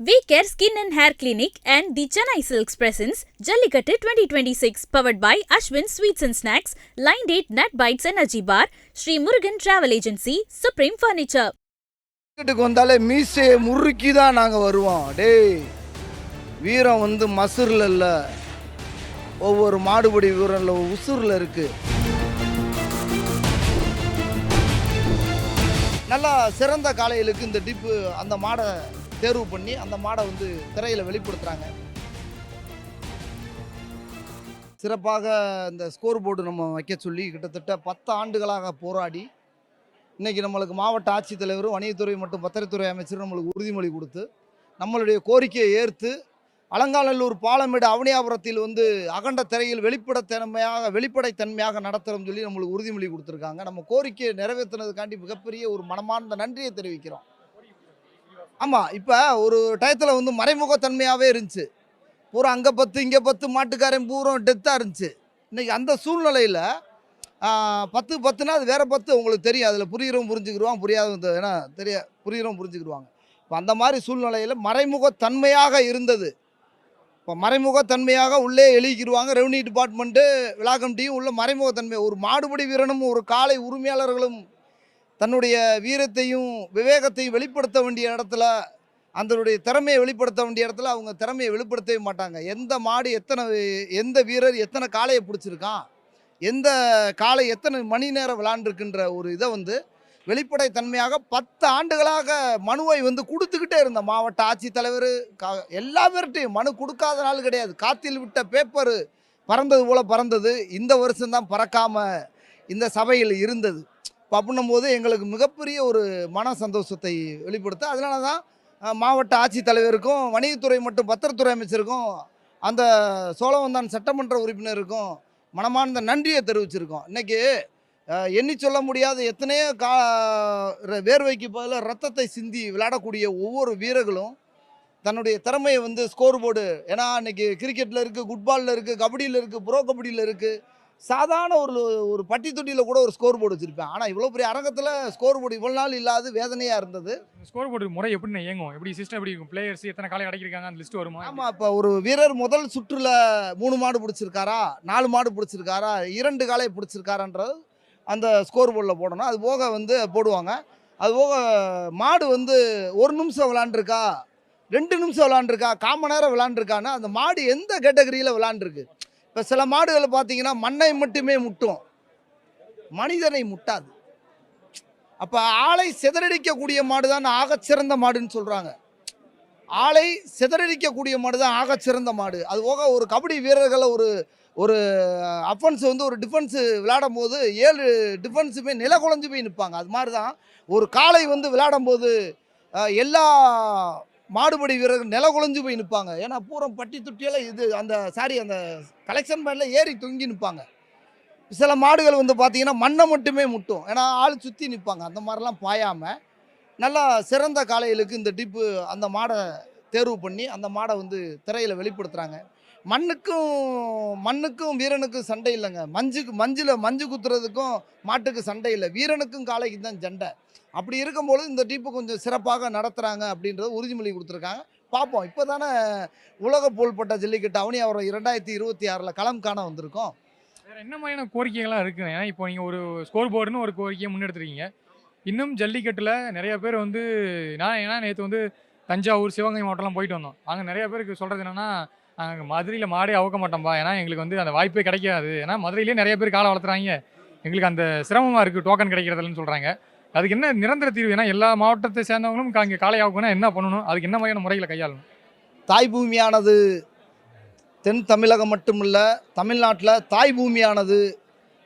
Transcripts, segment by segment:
V care skin and hair clinic and the Chennai silks presents Jallikattu twenty twenty six powered by Ashwin sweets and snacks line date nut bites energy bar Sri Murugan travel agency supreme furniture வீட்டுக்கு வந்தாலே மீசையை முறுக்கி தான் நாங்கள் வருவோம் டேய் வீரம் வந்து மசூரில் இல்லை ஒவ்வொரு மாடுபடி வீரனில் உசூரில் இருக்குது நல்லா சிறந்த காளைகளுக்கு இந்த டிப்பு அந்த மாடை தேர்வு பண்ணி அந்த மாடை வந்து திரையில் வெளிப்படுத்துகிறாங்க சிறப்பாக இந்த ஸ்கோர் போர்டு நம்ம வைக்க சொல்லி கிட்டத்தட்ட பத்து ஆண்டுகளாக போராடி இன்றைக்கி நம்மளுக்கு மாவட்ட ஆட்சித்தலைவரும் வணிகத்துறை மற்றும் பத்திரத்துறை அமைச்சரும் நம்மளுக்கு உறுதிமொழி கொடுத்து நம்மளுடைய கோரிக்கையை ஏற்று அலங்காநல்லூர் பாலமேடு அவனியாபுரத்தில் வந்து அகண்ட திரையில் வெளிப்படத்தன்மையாக வெளிப்படைத்தன்மையாக நடத்துகிறோம்னு சொல்லி நம்மளுக்கு உறுதிமொழி கொடுத்துருக்காங்க. நம்ம கோரிக்கையை நிறைவேற்றினதுக்காண்டி மிகப்பெரிய ஒரு மனமார்ந்த நன்றியை தெரிவிக்கிறோம். ஆமாம் இப்போ ஒரு டயத்தில் வந்து மறைமுகத்தன்மையாகவே இருந்துச்சு. பூரா அங்கே பத்து இங்கே பத்து மாட்டுக்காரன் பூரா டெத்தாக இருந்துச்சு. இன்னைக்கு அந்த சூழ்நிலையில் பத்து பத்துனா அது வேறு பத்து உங்களுக்கு தெரியும். அதில் புரிகிறவங்க புரிஞ்சுக்கிடுவாங்க புரியாதவங்க ஏன்னா தெரிய புரிகிறவங்க புரிஞ்சுக்கிடுவாங்க. இப்போ அந்த மாதிரி சூழ்நிலையில் மறைமுகத்தன்மையாக இருந்தது. இப்போ மறைமுகத்தன்மையாக உள்ளே எழுதிக்கிடுவாங்க. ரெவன்யூ டிபார்ட்மெண்ட்டு விழா கமிட்டியும் உள்ள மறைமுகத்தன்மை. ஒரு மாடுபடி வீரனும் ஒரு காலை உரிமையாளர்களும் தன்னுடைய வீரத்தையும் விவேகத்தையும் வெளிப்படுத்த வேண்டிய இடத்துல அதனுடைய திறமையை வெளிப்படுத்த வேண்டிய இடத்துல அவங்க திறமையை வெளிப்படுத்தவே மாட்டாங்க. எந்த மாடு எத்தனை எந்த வீரர் எத்தனை காளையை பிடிச்சிருக்கான் எந்த காலை எத்தனை மணி நேரம் விளாண்டுருக்குன்ற ஒரு இதை வந்து வெளிப்படைத்தன்மையாக பத்து ஆண்டுகளாக மனுவை வந்து கொடுத்துக்கிட்டே இருந்த மாவட்ட ஆட்சித்தலைவர் கா எல்லா மனு கொடுக்காத நாள் கிடையாது. காத்தில் விட்ட பேப்பரு பறந்தது போல் பறந்தது. இந்த வருஷம்தான் பறக்காமல் இந்த சபையில் இருந்தது. அப்படின்னும் போது எங்களுக்கு மிகப்பெரிய ஒரு மன சந்தோஷத்தை வெளிப்படுத்த. அதனால தான் மாவட்ட ஆட்சித்தலைவருக்கும் வணிகத்துறை மற்றும் பத்திரத்துறை அமைச்சருக்கும் அந்த சோழவந்தான் சட்டமன்ற உறுப்பினருக்கும் மனமார்ந்த நன்றியை தெரிவிச்சிருக்கோம். இன்னைக்கு எண்ணி சொல்ல முடியாத எத்தனையோ கா ர- வேர்வைக்கு பதில் ரத்தத்தை சிந்தி விளையாடக்கூடிய ஒவ்வொரு வீரர்களும் தன்னுடைய திறமையை வந்து ஸ்கோர் போர்டு ஏன்னா அன்றைக்கி கிரிக்கெட்டில் இருக்குது ஃபுட்பாலில் இருக்குது கபடியில் இருக்குது ப்ரோ கபடியில் இருக்குது சாதாரண ஒரு ஒரு பட்டி தொட்டியில் கூட ஒரு ஸ்கோர் போர்டு வச்சுருப்பேன். ஆனால் இவ்வளோ பெரிய அரங்கத்தில் ஸ்கோர் போர்டு இவ்வளோ நாள் இல்லாத வேதனையாக இருந்தது. ஸ்கோர் போர்டு முறை எப்படி இயங்கும்? எப்படி சிஸ்டம் எப்படி இருக்கும்? பிளேயர்ஸ் எத்தனை காலை அடைக்கிறாங்க அந்த லிஸ்ட் வருமா? ஆமாம் இப்போ ஒரு வீரர் முதல் சுற்றுல மூணு மாடு பிடிச்சிருக்காரா? நாலு மாடு பிடிச்சிருக்காரா? இரண்டு காலை பிடிச்சிருக்காரான்றது அந்த ஸ்கோர் போர்டில் போடணும். அது போக வந்து போடுவாங்க. அது போக மாடு வந்து ஒரு நிமிஷம் விளாண்டுருக்கா ரெண்டு நிமிஷம் விளாண்டுருக்கா காம நேரம் விளாண்டுருக்கான்னா அந்த மாடு எந்த கேட்டகரியில் விளாண்டுருக்கு இப்போ சில மாடுகள் பார்த்தீங்கன்னா மண்ணை மட்டுமே முட்டும். மனிதனை முட்டாது. அப்போ ஆளை சிதறடிக்கக்கூடிய மாடு தான் ஆகச்சிறந்த மாடுன்னு சொல்கிறாங்க ஆளை சிதறடிக்கக்கூடிய மாடு தான் ஆகச்சிறந்த மாடு. அது போக ஒரு கபடி வீரர்களை ஒரு ஒரு அஃபென்ஸ் வந்து ஒரு டிஃபென்ஸு விளையாடும் போது ஏழு டிஃபென்ஸுமே நில குழஞ்சு போய் நிற்பாங்க அது மாதிரி தான் ஒரு காளை வந்து விளையாடும் போது எல்லா மாடுபடி வீரர்கள் நில குழஞ்சு போய் நிற்பாங்க ஏன்னா பூரம் பட்டி துட்டியெல்லாம் இது அந்த சாரி அந்த கலெக்ஷன் பேண்டில் ஏறி தொங்கி நிற்பாங்க சில மாடுகள் வந்து பார்த்திங்கன்னா மண்ணை மட்டுமே முட்டும். ஏன்னா ஆள் சுற்றி நிற்பாங்க அந்த மாதிரிலாம் பாயாமல் நல்லா சிறந்த காலைகளுக்கு இந்த டிப்பு அந்த மாடை தேர்வு பண்ணி அந்த மாடை வந்து திரையில் வெளிப்படுத்துகிறாங்க மண்ணுக்கும் மண்ணுக்கும் வீரனுக்கும் சண்டை இல்லைங்க. மஞ்சுக்கு மஞ்சில் மஞ்சு குத்துறதுக்கும் மாட்டுக்கு சண்டை இல்லை. வீரனுக்கும் காளைக்கு தான் சண்டை. அப்படி இருக்கும்போது இந்த டீப்பு கொஞ்சம் சிறப்பாக நடத்துகிறாங்க அப்படின்றத உறுதிமொழி கொடுத்துருக்காங்க. பார்ப்போம். இப்போ தானே உலக புகழ்பட்ட ஜல்லிக்கட்டு அவனியாவரம் இரண்டாயிரத்தி இருபத்தி ஆறில் களம் காண வந்திருக்கோம். வேறு என்ன மாதிரியான கோரிக்கைகள்லாம் இருக்குது ஏன்னா இப்போ நீங்கள் ஒரு ஸ்கோர் போர்டுன்னு ஒரு கோரிக்கையை முன்னெடுத்துருக்கீங்க. இன்னும் ஜல்லிக்கட்டில் நிறைய பேர் வந்து நான் ஏன்னா நேற்று வந்து தஞ்சாவூர் சிவகங்கை மாவட்டம்லாம் போயிட்டு வந்தோம். அங்கே நிறைய பேருக்கு சொல்கிறது என்னென்னா நாங்கள் மதுரையில் மாடே அவுக்க மாட்டோம்ப்பா ஏன்னா எங்களுக்கு வந்து அந்த வாய்ப்பே கிடைக்காது. ஏன்னா மதுரையிலே நிறைய பேர் காலை வளர்த்துறாங்க. எங்களுக்கு அந்த சிரமமாக இருக்குது டோக்கன் கிடைக்கிறதுலன்னு சொல்கிறாங்க அதுக்கு என்ன நிரந்தர தீர்வு? ஏன்னா எல்லா மாவட்டத்தை சேர்ந்தவங்களும் இங்கே காலை என்ன பண்ணணும்? அதுக்கு என்ன மாதிரியான முறைகளை கையாளணும்? தாய் பூமியானது தென் தமிழகம் மட்டுமில்ல தமிழ்நாட்டில் தாய் பூமியானது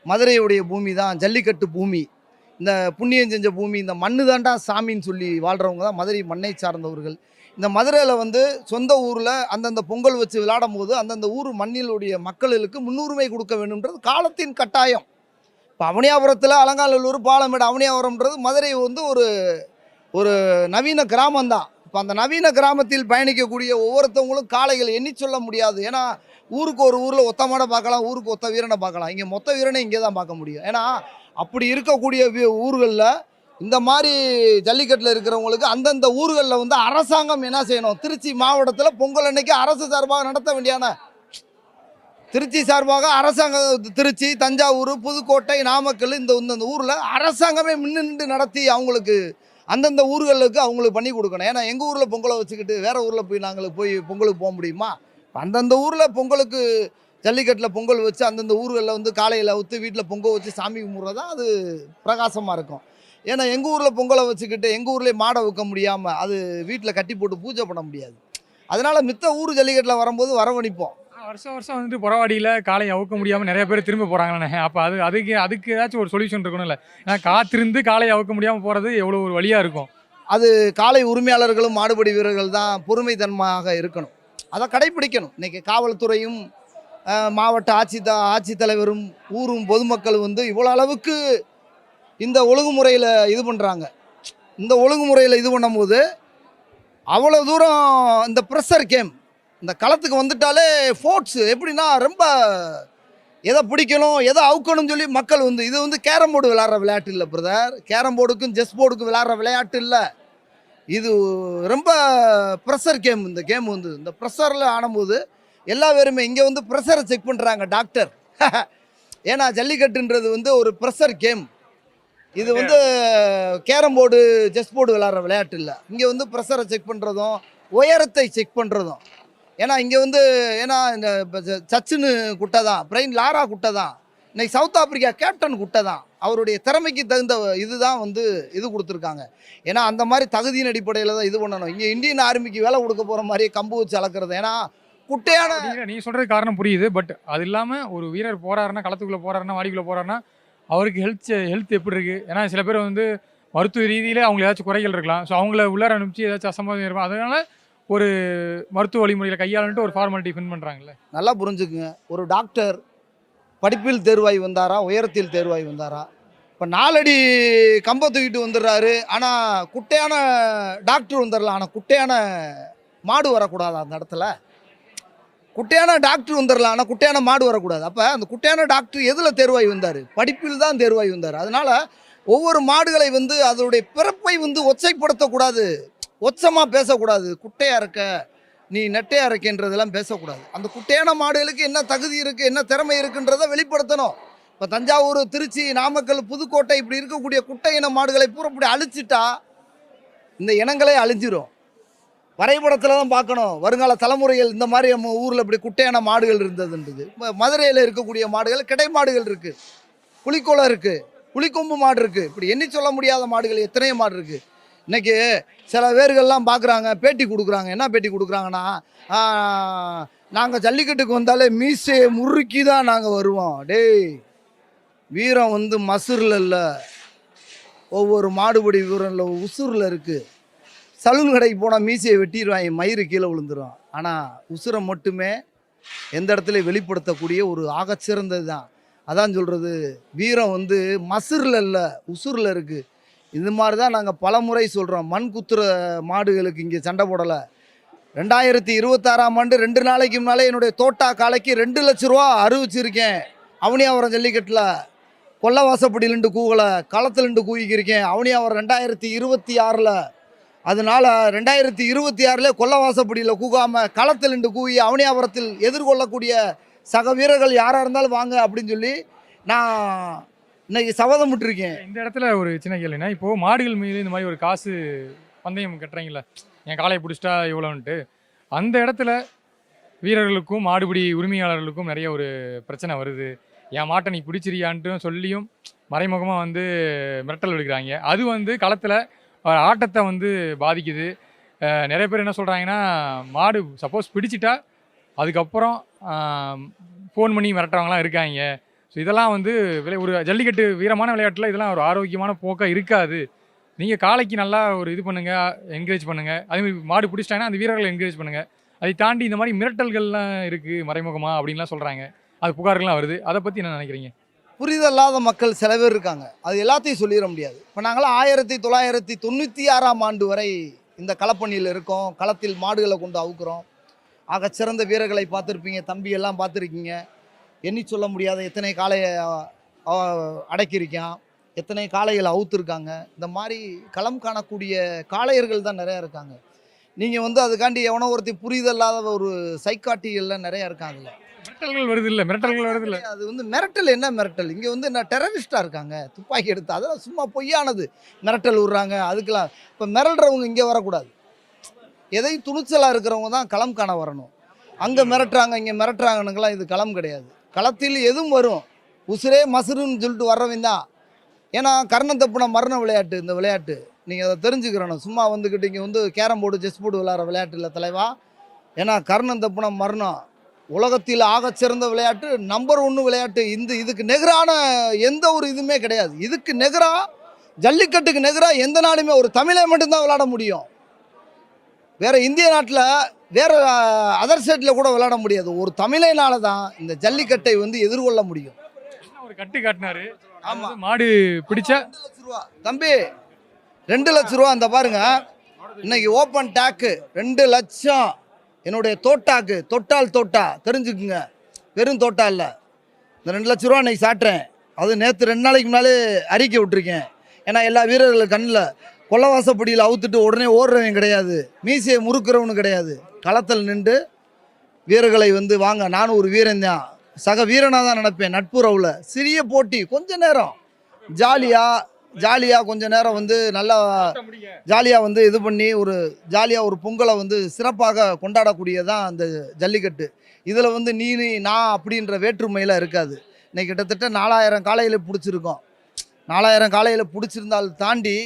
மதுரையுடைய பூமி தான் ஜல்லிக்கட்டு பூமி. இந்த புண்ணியம் செஞ்ச பூமி இந்த மண்ணு தாண்டா சாமின்னு சொல்லி வாழ்கிறவங்க தான் மதுரை மண்ணை சார்ந்தவர்கள். இந்த மதுரையில் வந்து சொந்த ஊரில் அந்தந்த பொங்கல் வச்சு விளையாடும் போது அந்தந்த ஊர் மண்ணிலுடைய மக்களுக்கு முன்னுரிமை கொடுக்க வேண்டும்ன்றது காலத்தின் கட்டாயம். இப்போ அவனியாபுரத்தில் அலங்காநல்லூர் பாலமேடு அவனியாபுரம்ன்றது மதுரை வந்து ஒரு ஒரு நவீன கிராமம்தான். இப்போ அந்த நவீன கிராமத்தில் பயணிக்கக்கூடிய ஒவ்வொருத்தவங்களும் காளைகள் எண்ணி சொல்ல முடியாது. ஏன்னா ஊருக்கு ஒரு ஊரில் ஒத்தமான பார்க்கலாம் ஊருக்கு ஒத்த வீரனை பார்க்கலாம். இங்கே மொத்த வீரனை இங்கே தான் பார்க்க முடியும். ஏன்னா அப்படி இருக்கக்கூடிய ஊர்களில் இந்த மாதிரி ஜல்லிக்கட்டில் இருக்கிறவங்களுக்கு அந்தந்த ஊர்களில் வந்து அரசாங்கம் என்ன செய்யணும்? திருச்சி மாவட்டத்தில் பொங்கல் அன்னைக்கு அரசு சார்பாக நடத்த வேண்டியான திருச்சி சார்பாக அரசாங்கம் திருச்சி தஞ்சாவூர் புதுக்கோட்டை நாமக்கல் இந்த இந்த ஊரில் அரசாங்கமே முன்ன நின்று நடத்தி அவங்களுக்கு அந்தந்த ஊர்களுக்கு அவங்களுக்கு பண்ணி கொடுக்கணும். ஏன்னா எங்கள் ஊரில் பொங்கலை வச்சுக்கிட்டு வேறு ஊரில் போய் நாங்கள் போய் பொங்கலுக்கு போக முடியுமா? அந்தந்த ஊரில் பொங்கலுக்கு ஜல்லிக்கட்டில் பொங்கல் வச்சு அந்தந்த ஊர்களில் வந்து காலையில் ஊற்று வீட்டில் பொங்கல் வச்சு சாமி கும்பிட்றது தான் அது பிரகாசமாக இருக்கும். ஏன்னா எங்கள் ஊரில் பொங்கலை வச்சுக்கிட்டு எங்கள் ஊர்லேயே மாடை வைக்க முடியாமல் அது வீட்டில் கட்டி போட்டு பூஜை பண்ண முடியாது. அதனால் மித்த ஊர் ஜல்லிக்கட்டில் வரும்போது வரவணிப்போம். வருஷம் வருஷம் வந்துட்டு புறவாடியில் காலை அவுக்க முடியாமல் நிறைய பேர் திரும்ப போகிறாங்கண்ணே அப்போ அது அதுக்கு அதுக்கு ஏதாச்சும் ஒரு சொல்யூஷன் இருக்கணும்ல. ஏன்னா காத்திருந்து காலை அவுக்க முடியாமல் போகிறது எவ்வளோ ஒரு வழியாக இருக்கும். அது காலை உரிமையாளர்களும் மாடுபடி வீரர்கள் தான் பொறுமை தன்மையாக இருக்கணும். அதை கடைப்பிடிக்கணும். இன்னைக்கு காவல்துறையும் மாவட்ட ஆட்சி ஆட்சித்தலைவரும் ஊரும் பொதுமக்களும் வந்து இவ்வளோ அளவுக்கு இந்த ஒழுங்குமுறையில் இது பண்ணுறாங்க இந்த ஒழுங்குமுறையில் இது பண்ணும்போது அவ்வளோ தூரம் இந்த ப்ரெஷர் கேம் இந்த களத்துக்கு வந்துட்டாலே ஃபோர்ட்ஸ் எப்படின்னா ரொம்ப எதை பிடிக்கணும் எதை அவுக்கணும்னு சொல்லி மக்கள் வந்து இது வந்து கேரம் போர்டு விளாட்ற விளையாட்டு இல்லை பிரதர் கேரம் போர்டுக்கும் செஸ் போர்டுக்கும் விளாட்ற விளையாட்டு இல்லை. இது ரொம்ப ப்ரெஷர் கேம் இந்த கேம் வந்து. இந்த ப்ரெஷரில் ஆடும்போது எல்லா பேருமே இங்கே வந்து ப்ரெஷரை செக் பண்ணுறாங்க டாக்டர் ஏன்னா ஜல்லிக்கட்டுன்றது வந்து ஒரு ப்ரெஷர் கேம் இது வந்து கேரம் போர்டு செஸ் போர்டு விளாட்ற விளையாட்டு இல்லை. இங்கே வந்து ப்ரெஷரை செக் பண்ணுறதும் உயரத்தை செக் பண்ணுறதும் ஏன்னா இங்கே வந்து ஏன்னா இந்த சச்சின் ச- குட்டை தான் பிரெயின் லாரா குட்டை தான் இன்னைக்கு சவுத் ஆப்பிரிக்கா கேப்டன் குட்டை தான் அவருடைய திறமைக்கு தகுந்த இதுதான் வந்து இது கொடுத்துருக்காங்க. ஏன்னா அந்த மாதிரி தகுதியின் அடிப்படையில் தான் இது பண்ணணும். இங்கே இந்தியன் ஆர்மிக்கு வேலை கொடுக்க போகிற மாதிரியே கம்பு வச்சு அளக்கிறது. ஏன்னா குட்டையான நீ சொல்கிறது காரணம் புரியுது. பட் அது இல்லாமல் ஒரு வீரர் போறாருன்னா களத்துக்குள்ளே போறாருன்னா வாடிக்குள்ளே போறாருன்னா அவருக்கு ஹெல்த் ஹெல்த் எப்படி இருக்குது ஏன்னா சில பேர் வந்து மருத்துவ ரீதியில் அவங்களுக்கு ஏதாச்சும் குறைகள் இருக்கலாம். ஸோ அவங்கள உள்ளார அனுப்பிச்சு ஏதாச்சும் அசம்பாதம் இருக்கும். அதனால ஒரு மருத்துவ வழிமுறையில் கையாளுன்ட்டு ஒரு ஃபார்மாலிட்டி ஃபின் பண்ணுறாங்கல்ல நல்லா புரிஞ்சுக்குங்க. ஒரு டாக்டர் படிப்பில் தேர்வாகி வந்தாரா? உயரத்தில் தேர்வாகி வந்தாரா? இப்போ நாலடி கம்ப தூக்கிட்டு வந்துடுறாரு. ஆனால் குட்டையான டாக்டர் வந்துடலாம் ஆனால் குட்டையான மாடு வரக்கூடாது அந்த இடத்துல? குட்டையான டாக்டர் வந்துடலாம் ஆனால் குட்டையான மாடு வரக்கூடாது. அப்போ அந்த குட்டையான டாக்டர் எதில் தேர்வாகி வந்தார்? படிப்பில் தான் தேர்வாகி வந்தார். அதனால் ஒவ்வொரு மாடுகளை வந்து அதனுடைய பிறப்பை வந்து ஒச்சைப்படுத்தக்கூடாது ஒச்சமாக பேசக்கூடாது. குட்டையாக இருக்க நீ நெட்டையாக இருக்கன்றதெல்லாம் பேசக்கூடாது. அந்த குட்டையான மாடுகளுக்கு என்ன தகுதி இருக்குது என்ன திறமை இருக்குன்றதை வெளிப்படுத்தணும். இப்போ தஞ்சாவூர் திருச்சி நாமக்கல் புதுக்கோட்டை இப்படி இருக்கக்கூடிய குட்டை இன மாடுகளை பூரா இப்படி அழிச்சிட்டா இந்த இனங்களே அழிஞ்சிரும். வரைபடத்தில் தான் பார்க்கணும். வருங்கால தலைமுறைகள் இந்த மாதிரி நம்ம ஊரில் இப்படி குட்டையான மாடுகள் இருந்ததுன்றது. இப்போ மதுரையில் இருக்கக்கூடிய மாடுகள் கிடை மாடுகள் இருக்குது புளிக்குளம் இருக்குது புளிக்கொம்பு மாடு இருக்குது இப்படி எண்ணி சொல்ல முடியாத மாடுகள் எத்தனையோ மாடு இருக்குது இன்னைக்கு சில பேர்கள்லாம் பார்க்குறாங்க பேட்டி கொடுக்குறாங்க. என்ன பேட்டி கொடுக்குறாங்கன்னா நாங்கள் ஜல்லிக்கட்டுக்கு வந்தாலே மீசையை முறுக்கி தான் நாங்கள் வருவோம். டேய் வீரம் வந்து மசூரில் இல்லை. ஒவ்வொரு மாடுபடி வீரனில் உசூரில் இருக்குது சலூன் கடைக்கு போனால் மீசையை வெட்டிடுவான் என் மயிறு கீழே விழுந்துரும். ஆனால் உசுரை மட்டுமே எந்த இடத்துல வெளிப்படுத்தக்கூடிய ஒரு ஆகச்சிறந்தது தான் அதான் சொல்கிறது வீரம் வந்து மசூரில் இல்லை உசுரில் இருக்குது இது மாதிரி தான் நாங்கள் பல முறை சொல்கிறோம் மண் குத்துற மாடுகளுக்கு இங்கே சண்டை போடலை. ரெண்டாயிரத்தி இருபத்தாறாம் ஆண்டு ரெண்டு நாளைக்கு முன்னாலே என்னுடைய தோட்டா காலைக்கு ரெண்டு லட்ச ரூபா அறிவிச்சிருக்கேன். அவனியாவரம் ஜல்லிக்கட்டில் கொல்லவாசப்படியிலிருந்து கூகலை களத்துலேருந்து கூகிக்கிருக்கேன் அவனியாவரம் ரெண்டாயிரத்தி இருபத்தி ஆறில் அதனால் ரெண்டாயிரத்தி இருபத்தி ஆறில் கொல்லவாசப்படியில் கூகாமல் களத்திலிருந்து கூகி அவனியாவரத்தில் எதிர்கொள்ளக்கூடிய சக வீரர்கள் யாராக இருந்தாலும் வாங்க அப்படின்னு சொல்லி நான் இன்னைக்கு சபதம் விட்டுருக்கேன் இந்த இடத்துல ஒரு சின்ன கேள்வினா இப்போ மாடுகள் மீது இந்த மாதிரி ஒரு காசு பந்தயம் கட்டுறீங்களா என் காலையை பிடிச்சிட்டா இவ்வளோன்ட்டு அந்த இடத்துல வீரர்களுக்கும் மாடுபிடி உரிமையாளர்களுக்கும் நிறைய ஒரு பிரச்சனை வருது. என் மாட்டை நீ பிடிச்சிரியான்ட்டு சொல்லியும் மறைமுகமாக வந்து மிரட்டல் விடுக்கிறாங்க அது வந்து களத்தில் ஆட்டத்தை வந்து பாதிக்குது. நிறைய பேர் என்ன சொல்கிறாங்கன்னா மாடு சப்போஸ் பிடிச்சிட்டா அதுக்கப்புறம் ஃபோன் பண்ணி மிரட்டுறவங்களாம் இருக்காங்க. ஸோ இதெல்லாம் வந்து விளை ஒரு ஜல்லிக்கட்டு வீரமான விளையாட்டில் இதெல்லாம் ஒரு ஆரோக்கியமான போக்காக இருக்காது. நீங்கள் காளைக்கு நல்லா ஒரு இது பண்ணுங்கள் என்கரேஜ் பண்ணுங்கள் அதேமாதிரி மாடு பிடிச்சிட்டாங்கன்னா அந்த வீரர்களை என்கரேஜ் பண்ணுங்கள் அதை தாண்டி இந்த மாதிரி மிரட்டல்கள்லாம் இருக்குது மறைமுகமாக அப்படின்லாம் சொல்கிறாங்க அது புகார்கள்லாம் வருது. அதை பற்றி என்ன நினைக்கிறீங்க? புரிதல்லாத மக்கள் சில பேர் இருக்காங்க. அது எல்லாத்தையும் சொல்லிட முடியாது. இப்போ நாங்களாம் ஆயிரத்தி தொள்ளாயிரத்தி தொண்ணூற்றி ஆறாம் ஆண்டு வரை இந்த களப்பணியில் இருக்கோம். களத்தில் மாடுகளை கொண்டு அவுக்குறோம். ஆக சிறந்த வீரர்களை பார்த்துருப்பீங்க தம்பியெல்லாம் பார்த்துருக்கீங்க. எண்ணி சொல்ல முடியாத எத்தனை காளையை அடக்கியிருக்கான் எத்தனை காளைகள் அவுத்துருக்காங்க இந்த மாதிரி களம் காணக்கூடிய காளையர்கள் தான் நிறையா இருக்காங்க. நீங்கள் வந்து அதுக்காண்டி எவனோ ஒருத்தி புரிதல்லாத ஒரு சைக்காட்டிகள்லாம் நிறையா இருக்காங்கல்ல மிரட்டல்கள் வருது இல்லை மிரட்டல்கள் வருது இல்லை அது வந்து மிரட்டல் என்ன மிரட்டல்? இங்கே வந்து என்ன டெரரிஸ்டாக இருக்காங்க துப்பாக்கி எடுத்து அதெல்லாம் சும்மா பொய்யானது. மிரட்டல் விட்றாங்க அதுக்கெல்லாம் இப்போ மிரள்றவங்க இங்கே வரக்கூடாது. எதையும் துணிச்சலாக இருக்கிறவங்க தான் களம் காண வரணும். அங்கே மிரட்டுறாங்க இங்கே மிரட்டுறாங்கனுக்கெல்லாம் இது களம் கிடையாது. களத்தில் எதுவும் வரும். உசுரே மசுருன்னு சொல்லிட்டு வர்றவன் தான். ஏன்னா கர்ணம் தப்புன மரண விளையாட்டு இந்த விளையாட்டு. நீங்கள் அதை தெரிஞ்சுக்கிறணும். சும்மா வந்துக்கிட்டு இங்கே வந்து கேரம் போர்டு செஸ் போர்டு விளையாடுற விளையாட்டு இல்லை தலைவா. ஏன்னா கர்ணம் தப்புன மரணம் உலகத்தில் ஆகச்சிறந்த விளையாட்டு நம்பர் ஒன்று விளையாட்டு. இந்த இதுக்கு நிகரான எந்த ஒரு இதுவுமே கிடையாது. இதுக்கு நிகராக ஜல்லிக்கட்டுக்கு நிகராக எந்த நாடுமே ஒரு தமிழை மட்டும்தான் விளையாட முடியும். வேறு இந்திய நாட்டில் வேற அதர் ஸ்டேட்டில் கூட விளையாட முடியாது. ஒரு தமிழைனால தான் இந்த ஜல்லிக்கட்டை வந்து எதிர்கொள்ள முடியும். ஒரு கட்டு காட்டினாரு. ஆமா. ஆமா மாடு பிடிச்சா? ரூபா. தம்பி ரெண்டு லட்ச ரூபா அந்த பாருங்க. இன்னைக்கு ஓப்பன் டேக்கு ரெண்டு லட்சம். என்னுடைய தோட்டாக்கு தொட்டால் தோட்டா. தெரிஞ்சுக்குங்க. வெறும் தோட்டா இல்லை. இந்த ரெண்டு லட்ச ரூபா இன்னைக்கு சாட்டுறேன். அது நேற்று ரெண்டு நாளைக்கு முன்னாலே அறிக்கை விட்டுருக்கேன். ஏன்னா எல்லா வீரர்கள் கண்ணில் கொல்லவாசப்படியில் அவுத்துட்டு உடனே ஓடுறவன் கிடையாது. மீசையை முறுக்கிறவனு கிடையாது. களத்தில் நின்று வீரர்களை வந்து வாங்க நானும் ஒரு வீரன் தான். சக வீரனாக தான் நினைப்பேன் நட்புறவில். சிறிய போட்டி கொஞ்ச நேரம். ஜாலியாக ஜாலியாக கொஞ்ச நேரம் வந்து நல்லா ஜாலியாக வந்து இது பண்ணி ஒரு ஜாலியாக ஒரு பொங்கலை வந்து சிறப்பாக கொண்டாடக்கூடியதான் அந்த ஜல்லிக்கட்டு. இதில் வந்து நீ நான் அப்படின்ற வேற்றுமையில் இருக்காது. இன்னைக்கு கிட்டத்தட்ட நாலாயிரம் காலையில் பிடிச்சிருக்கோம். நாலாயிரம் காலையில் பிடிச்சிருந்தால் தாண்டி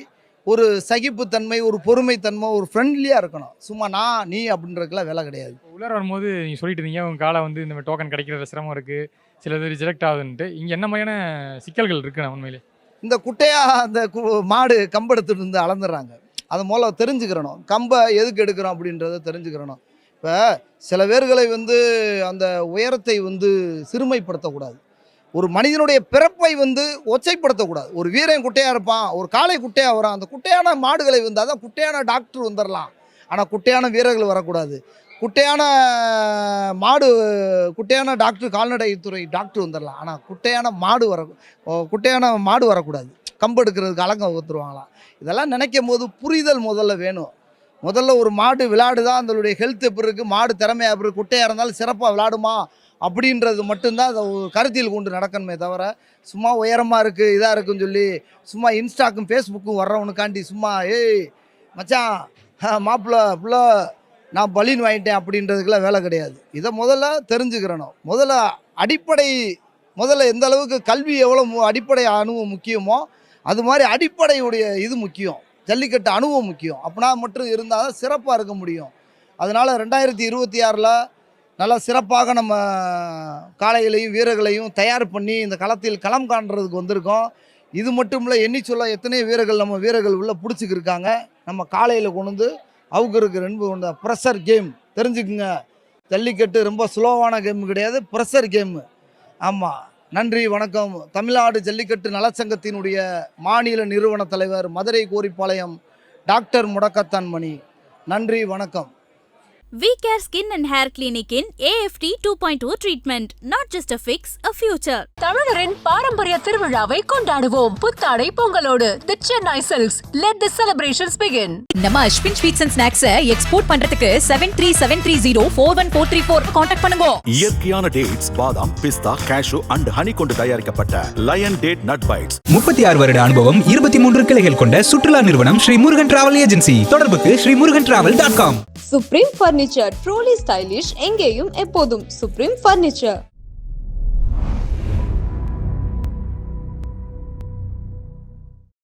ஒரு சகிப்புத்தன்மை ஒரு பொறுமைத்தன்மை ஒரு ஃப்ரெண்ட்லியாக இருக்கணும். சும்மா நான் நீ அப்படின்றதுக்கெல்லாம் வேலை கிடையாது. உள்ளார வரும்போது நீங்கள் சொல்லிட்டு இருந்தீங்க உங்க காலை வந்து இந்த மாதிரி டோக்கன் கிடைக்கிற சிரமம் இருக்கு சிலது ரிஜெக்ட் ஆகுதுன்ட்டு. இங்கே என்ன மாதிரியான சிக்கல்கள் இருக்குண்ணா உண்மையிலே? இந்த குட்டையா அந்த கு- மாடு கம்பெடுத்துட்டு இருந்து அளந்துடுறாங்க. அதை முதல்ல தெரிஞ்சுக்கிறணும். கம்பை எதுக்கு எடுக்கிறோம் அப்படின்றத தெரிஞ்சுக்கிறணும். இப்போ சில பேர்களை வந்து அந்த உயரத்தை வந்து சிறுமைப்படுத்தக்கூடாது. ஒரு மனிதனுடைய பிறப்பை வந்து ஒச்சைப்படுத்தக்கூடாது. ஒரு வீரன் குட்டையாக இருப்பான் ஒரு காளை குட்டையாக வரும் அந்த குட்டையான மாடுகளை வந்து அதான் குட்டையான டாக்டர் வந்துடலாம் ஆனால் குட்டையான வீரர்கள் வரக்கூடாது. குட்டையான மாடு குட்டையான டாக்டர் கால்நடைத்துறை டாக்டர் வந்துடலாம் ஆனால் குட்டையான மாடு வர குட்டையான மாடு வரக்கூடாது. கம்பு எடுக்கிறதுக்கு அலங்க ஊற்றுருவாங்களாம் இதெல்லாம் நினைக்கும் போது புரிதல் முதல்ல வேணும். முதல்ல ஒரு மாடு விளையாடுதான் அதனுடைய ஹெல்த் எப்படி இருக்குது மாடு திறமையாக எப்படி இருக்குது குட்டையாக இருந்தாலும் சிறப்பாக விளையாடுமா அப்படின்றது மட்டும்தான் அதை கருத்தில் கொண்டு நடக்கணுமே தவிர சும்மா உயரமாக இருக்குது இதாக இருக்குன்னு சொல்லி சும்மா இன்ஸ்டாக்கும் ஃபேஸ்புக்கும் வர்றவனுக்காண்டி சும்மா ஏய் மச்சான் மாப்பிள்ள புள்ள நான் பலின் வாங்கிட்டேன் அப்படின்றதுக்கெல்லாம் வேலை கிடையாது. இதை முதல்ல தெரிஞ்சுக்கிறணும். முதல்ல அடிப்படை முதல்ல எந்த அளவுக்கு கல்வி எவ்வளோ அடிப்படை அனுபவம் முக்கியமோ அது மாதிரி அடிப்படையுடைய இது முக்கியம். ஜல்லிக்கட்டு அனுபவம் முக்கியம். அப்படின்னா மட்டும் இருந்தால் தான் சிறப்பாக இருக்க முடியும். அதனால் ரெண்டாயிரத்தி இருபத்தி ஆறில் நல்லா சிறப்பாக நம்ம காளைகளையும் வீரர்களையும் தயார் பண்ணி இந்த களத்தில் களம் காண்றதுக்கு வந்திருக்கோம். இது மட்டும் இல்லை எண்ணி சொல்ல எத்தனை வீரர்கள் நம்ம வீரர்கள் உள்ளே பிடிச்சிக்கிருக்காங்க. நம்ம காலையில் கொண்டு வந்து அவுக்கருக்கு ரெண்டு கொண்ட ப்ரெஷர் கேம் தெரிஞ்சுக்குங்க. ஜல்லிக்கட்டு ரொம்ப ஸ்லோவான கேம் கிடையாது ப்ரெஷர் கேமு ஆமாம் நன்றி வணக்கம். தமிழ்நாடு ஜல்லிக்கட்டு நலச்சங்கத்தினுடைய மாநில நிறுவன தலைவர் மதுரை கோரிப்பாளையம் டாக்டர் முடக்கத்தான் மணி நன்றி வணக்கம். We Care Skin and Hair Clinic in AFT 2.0 treatment. Not just a fix, a future. தமிழரின் பாரம்பரிய திருவிழாவை கொண்டாடுவோம். புத்தாடை பொங்கலோடு. The Chennai silks let the celebrations begin நம்ம அஸ்வின் ஸ்வீட்ஸ் அண்ட் ஸ்நாக்ஸை எக்ஸ்போர்ட் பண்றதுக்கு seven three seven three zero four one four three four contact பண்ணுங்க. இயற்கையான டேட்ஸ் பாதாம் பிஸ்தா கேஷு அண்ட் ஹனி கொண்டு தயாரிக்கப்பட்ட லயன் டேட் நட் பைட்ஸ் முப்பத்தி ஆறு வருட அனுபவம் இருபத்தி மூன்று கிளைகள் கொண்ட சுற்றுலா நிறுவனம் ஸ்ரீ முருகன் டிராவல் ஏஜென்சி தொடர்புக்கு Sri Murugan travel dot com supreme furniture truly stylish எங்கேயும் எப்போதும் சுப்ரீம் ஃபர்னிச்சர்